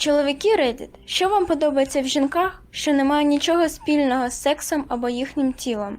Чоловіки Reddit, що вам подобається в жінках, що не має нічого спільного з сексом або їхнім тілом?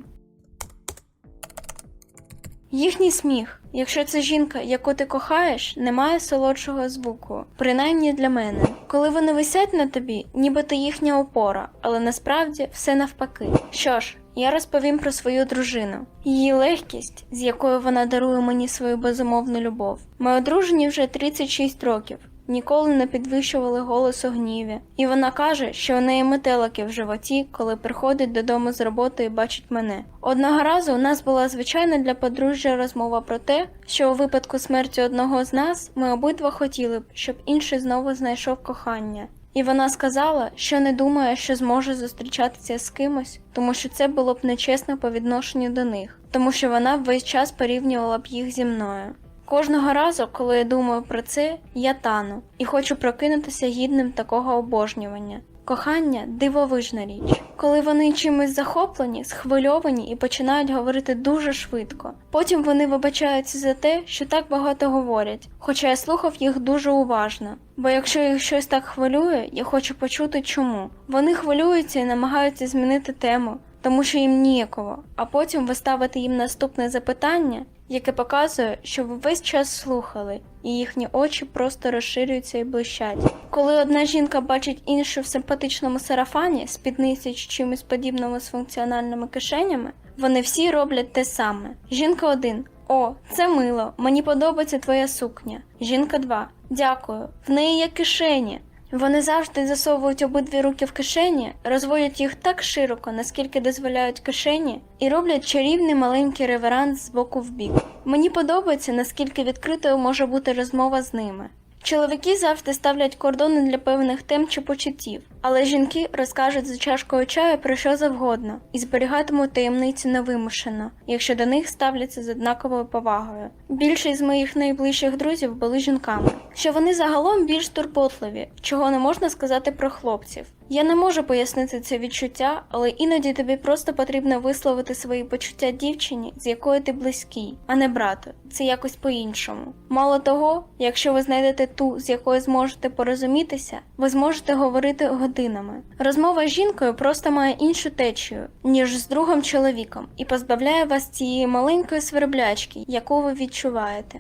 Їхній сміх, якщо це жінка, яку ти кохаєш, не має солодшого звуку, принаймні для мене. Коли вони висять на тобі, нібито їхня опора, але насправді все навпаки. Що ж, я розповім про свою дружину, її легкість, з якою вона дарує мені свою безумовну любов. Ми одружені вже 36 років. Ніколи не підвищували голос у гніві, і вона каже, що у неї метелики в животі, коли приходить додому з роботи і бачить мене. Одного разу у нас була звичайна для подружжя розмова про те, що у випадку смерті одного з нас ми обидва хотіли б, щоб інший знову знайшов кохання. І вона сказала, що не думає, що зможе зустрічатися з кимось, тому що це було б нечесно по відношенню до них, тому що вона весь час порівнювала б їх зі мною. Кожного разу, коли я думаю про це, я тану і хочу прокинутися гідним такого обожнювання. Кохання дивовижна річ. Коли вони чимось захоплені, схвильовані і починають говорити дуже швидко. Потім вони вибачаються за те, що так багато говорять, хоча я слухав їх дуже уважно. Бо якщо їх щось так хвилює, я хочу почути чому. Вони хвилюються і намагаються змінити тему, тому що їм ніяково, а потім ви ставите їм наступне запитання, яке показує, що ви весь час слухали, і їхні очі просто розширюються і блищать. Коли одна жінка бачить іншу в симпатичному сарафані, спідниці чи чимось подібному з функціональними кишенями, вони всі роблять те саме. Жінка 1. О, це мило, мені подобається твоя сукня. Жінка 2. Дякую. В неї є кишені. Вони завжди засовують обидві руки в кишені, розводять їх так широко, наскільки дозволяють кишені, і роблять чарівний маленький реверанс з боку в бік. Мені подобається, наскільки відкритою може бути розмова з ними. Чоловіки завжди ставлять кордони для певних тем чи почуттів, але жінки розкажуть за чашкою чаю про що завгодно і зберігатимуть таємниці невимушено, якщо до них ставляться з однаковою повагою. Більшість з моїх найближчих друзів були жінками, що вони загалом більш турботливі, чого не можна сказати про хлопців. Я не можу пояснити це відчуття, але іноді тобі просто потрібно висловити свої почуття дівчині, з якою ти близький, а не брату. Це якось по-іншому. Мало того, якщо ви знайдете ту, з якою зможете порозумітися, ви зможете говорити годинами. Розмова з жінкою просто має іншу течію, ніж з другом чоловіком, і позбавляє вас цієї маленької сверблячки, яку ви відчуваєте.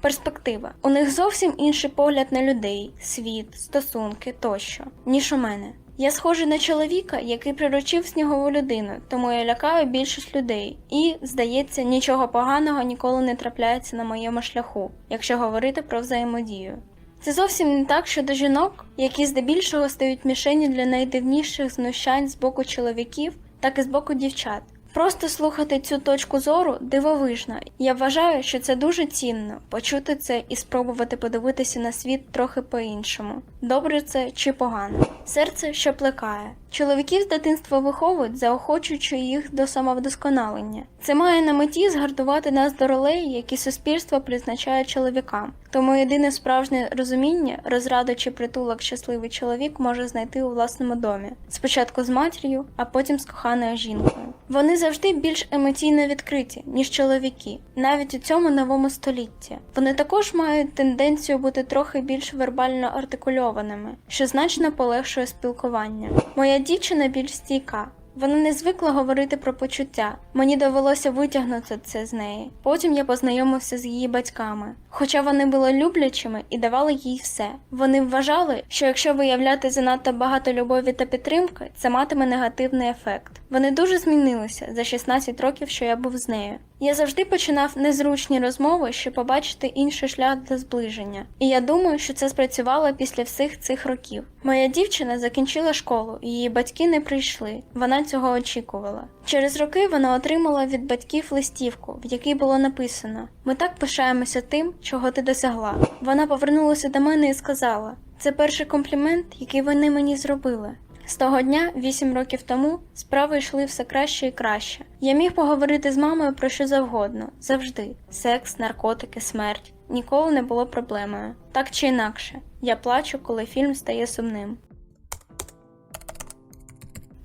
Перспектива. У них зовсім інший погляд на людей, світ, стосунки тощо, ніж у мене. Я схожий на чоловіка, який приручив снігову людину, тому я лякаю більшість людей. І, здається, нічого поганого ніколи не трапляється на моєму шляху, якщо говорити про взаємодію. Це зовсім не так щодо жінок, які здебільшого стають мішені для найдивніших знущань з боку чоловіків, так і з боку дівчат. Просто слухати цю точку зору дивовижно. Я вважаю, що це дуже цінно почути це і спробувати подивитися на світ трохи по-іншому. Добре це чи погано. Серце, що плекає. Чоловіків з дитинства виховують, заохочуючи їх до самовдосконалення. Це має на меті згартувати нас до ролей, які суспільство призначає чоловікам. Тому єдине справжнє розуміння, розраду чи притулок щасливий чоловік може знайти у власному домі. Спочатку з матір'ю, а потім з коханою жінкою. Вони завжди більш емоційно відкриті, ніж чоловіки, навіть у цьому новому столітті. Вони також мають тенденцію бути трохи більш вербально артикульованими, що значно полегшує спілкування. Моя дівчина більш стійка. Вона не звикла говорити про почуття. Мені довелося витягнути це з неї. Потім я познайомився з її батьками. Хоча вони були люблячими і давали їй все. Вони вважали, що якщо виявляти занадто багато любові та підтримки, це матиме негативний ефект. Вони дуже змінилися за 16 років, що я був з нею. Я завжди починав незручні розмови, щоб побачити інший шлях для зближення. І я думаю, що це спрацювало після всіх цих років. Моя дівчина закінчила школу, її батьки не прийшли. Вона цього очікувала. Через роки вона отримала від батьків листівку, в якій було написано: Ми так пишаємося тим, чого ти досягла. Вона повернулася до мене і сказала: це перший комплімент, який вони мені зробили. З того дня, вісім років тому, справи йшли все краще і краще. Я міг поговорити з мамою про що завгодно, завжди. Секс, наркотики, смерть ніколи не було проблемою. Так чи інакше, я плачу, коли фільм стає сумним.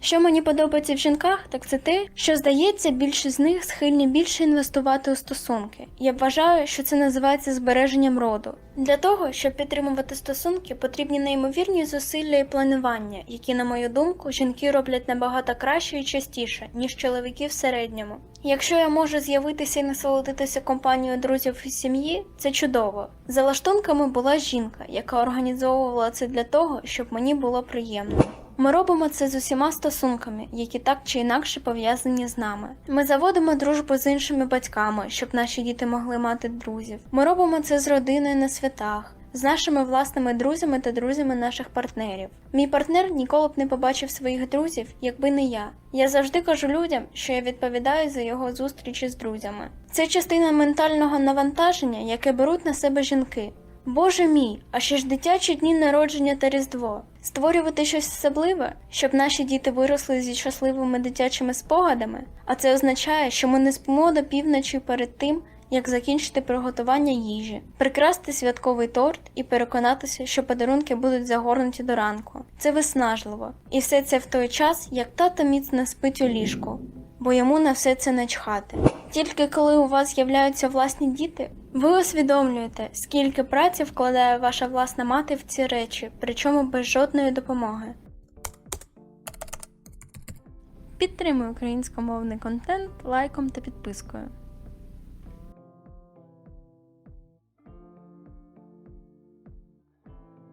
Що мені подобається в жінках, так це те, що здається, більшість з них схильні більше інвестувати у стосунки. Я вважаю, що це називається збереженням роду. Для того, щоб підтримувати стосунки, потрібні неймовірні зусилля і планування, які, на мою думку, жінки роблять набагато краще і частіше, ніж чоловіки в середньому. Якщо я можу з'явитися і насолодитися компанією друзів і сім'ї, це чудово. За лаштунками була жінка, яка організовувала це для того, щоб мені було приємно. Ми робимо це з усіма стосунками, які так чи інакше пов'язані з нами. Ми заводимо дружбу з іншими батьками, щоб наші діти могли мати друзів. Ми робимо це з родиною на святах. З нашими власними друзями та друзями наших партнерів. Мій партнер ніколи б не побачив своїх друзів, якби не я. Я завжди кажу людям, що я відповідаю за його зустрічі з друзями. Це частина ментального навантаження, яке беруть на себе жінки. Боже мій, а ще ж дитячі дні народження та Різдво. Створювати щось особливе, щоб наші діти виросли зі щасливими дитячими спогадами, а це означає, що ми не спимо до півночі перед тим, як закінчити приготування їжі, прикрасти святковий торт і переконатися, що подарунки будуть загорнуті до ранку. Це виснажливо. І все це в той час, як тато міцно спить у ліжку, бо йому на все це начхати. Тільки коли у вас з'являються власні діти, ви усвідомлюєте, скільки праці вкладає ваша власна мати в ці речі, причому без жодної допомоги. Підтримуй українськомовний контент лайком та підпискою.